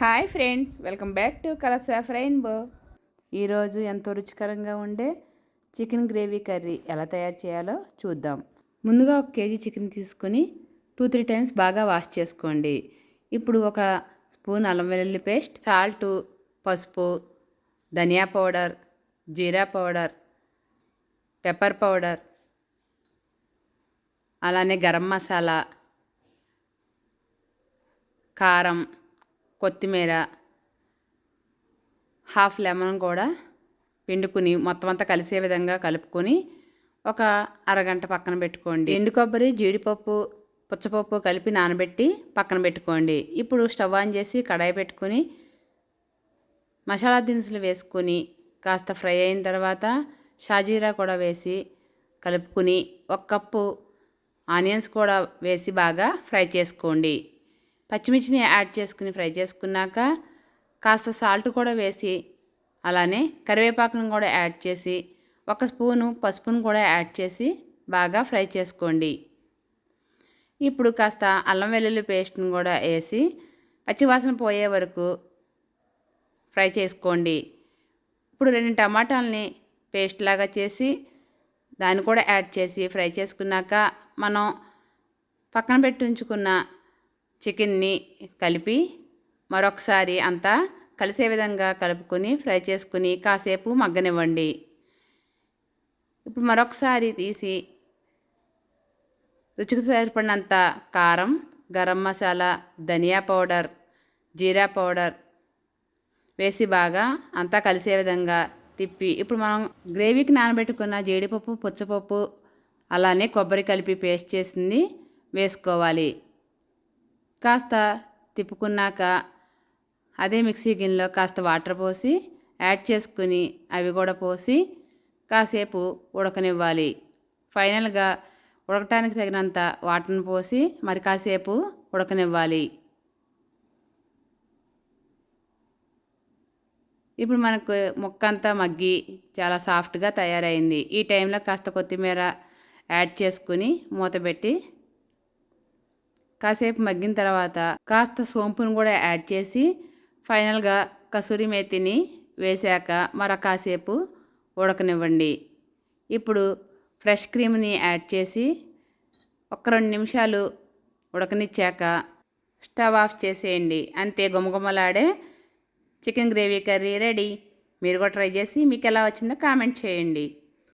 Hi friends welcome back to colours of rainbow. ఈరోజు ఎంతో రుచికరంగా ఉండే చికెన్ గ్రేవీ కర్రీ ఎలా తయారు చేయాలో చూద్దాం. ముందుగా ఒక కేజీ చికెన్ తీసుకొని టూ త్రీ టైమ్స్ బాగా వాష్ చేసుకోండి. ఇప్పుడు ఒక స్పూన్ అల్లం వెల్లుల్లి పేస్ట్ సాల్ట్ పసుపు dhaniya powder jeera powder pepper powder అలానే గరం మసాలా కారం కొత్తిమీర హాఫ్ లెమన్ కూడా పిండుకుని మొత్తం అంతా కలిసే విధంగా కలుపుకొని ఒక అరగంట పక్కన పెట్టుకోండి. ఎండు కొబ్బరి జీడిపప్పు పుచ్చపప్పు కలిపి నానబెట్టి పక్కన పెట్టుకోండి. ఇప్పుడు స్టవ్ ఆన్ చేసి కడాయి పెట్టుకొని మసాలా దినుసులు వేసుకొని కాస్త ఫ్రై అయిన తర్వాత షాజీరా కూడా వేసి కలుపుకుని ఒక కప్పు ఆనియన్స్ కూడా వేసి బాగా ఫ్రై చేసుకోండి. పచ్చిమిర్చిని యాడ్ చేసుకుని ఫ్రై చేసుకున్నాక కాస్త సాల్ట్ కూడా వేసి అలానే కరివేపాకును కూడా యాడ్ చేసి ఒక స్పూను పసుపును కూడా యాడ్ చేసి బాగా ఫ్రై చేసుకోండి. ఇప్పుడు కాస్త అల్లం వెల్లుల్లి పేస్ట్ని కూడా వేసి పచ్చివాసన పోయే వరకు ఫ్రై చేసుకోండి. ఇప్పుడు రెండు టమాటాలని పేస్ట్ లాగా చేసి దాన్ని కూడా యాడ్ చేసి ఫ్రై చేసుకున్నాక మనం పక్కన పెట్టి ఉంచుకున్న చికెన్ని కలిపి మరొకసారి అంతా కలిసే విధంగా కలుపుకొని ఫ్రై చేసుకుని కాసేపు మగ్గనివ్వండి. ఇప్పుడు మరొకసారి తీసి రుచికి సరిపడినంత కారం గరం మసాలా ధనియా పౌడర్ జీరా పౌడర్ వేసి బాగా అంతా కలిసే విధంగా తిప్పి ఇప్పుడు మనం గ్రేవీకి నానబెట్టుకున్న జీడిపప్పు పుచ్చపప్పు అలానే కొబ్బరి కలిపి పేస్ట్ చేసింది వేసుకోవాలి. కాస్త తిప్పుకున్నాక అదే మిక్సీ గిన్నెలో కాస్త వాటర్ పోసి యాడ్ చేసుకుని అవి కూడా పోసి కాసేపు ఉడకనివ్వాలి. ఫైనల్గా ఉడకటానికి తగినంత వాటర్ని పోసి మరి కాసేపు ఉడకనివ్వాలి. ఇప్పుడు మనకు ముక్క అంతా మగ్గి చాలా సాఫ్ట్గా తయారైంది. ఈ టైంలో కాస్త కొత్తిమీర యాడ్ చేసుకుని మూత పెట్టి కాసేపు మగ్గిన తర్వాత కాస్త సోంపును కూడా యాడ్ చేసి ఫైనల్గా కసూరి మేతిని వేశాక మరొక కాసేపు ఉడకనివ్వండి. ఇప్పుడు ఫ్రెష్ క్రీమ్ని యాడ్ చేసి ఒక రెండు నిమిషాలు ఉడకనిచ్చాక స్టవ్ ఆఫ్ చేసేయండి. అంతే గుమగుమలాడే చికెన్ గ్రేవీ కర్రీ రెడీ. మీరు కూడా ట్రై చేసి మీకు ఎలా వచ్చిందో కామెంట్ చేయండి.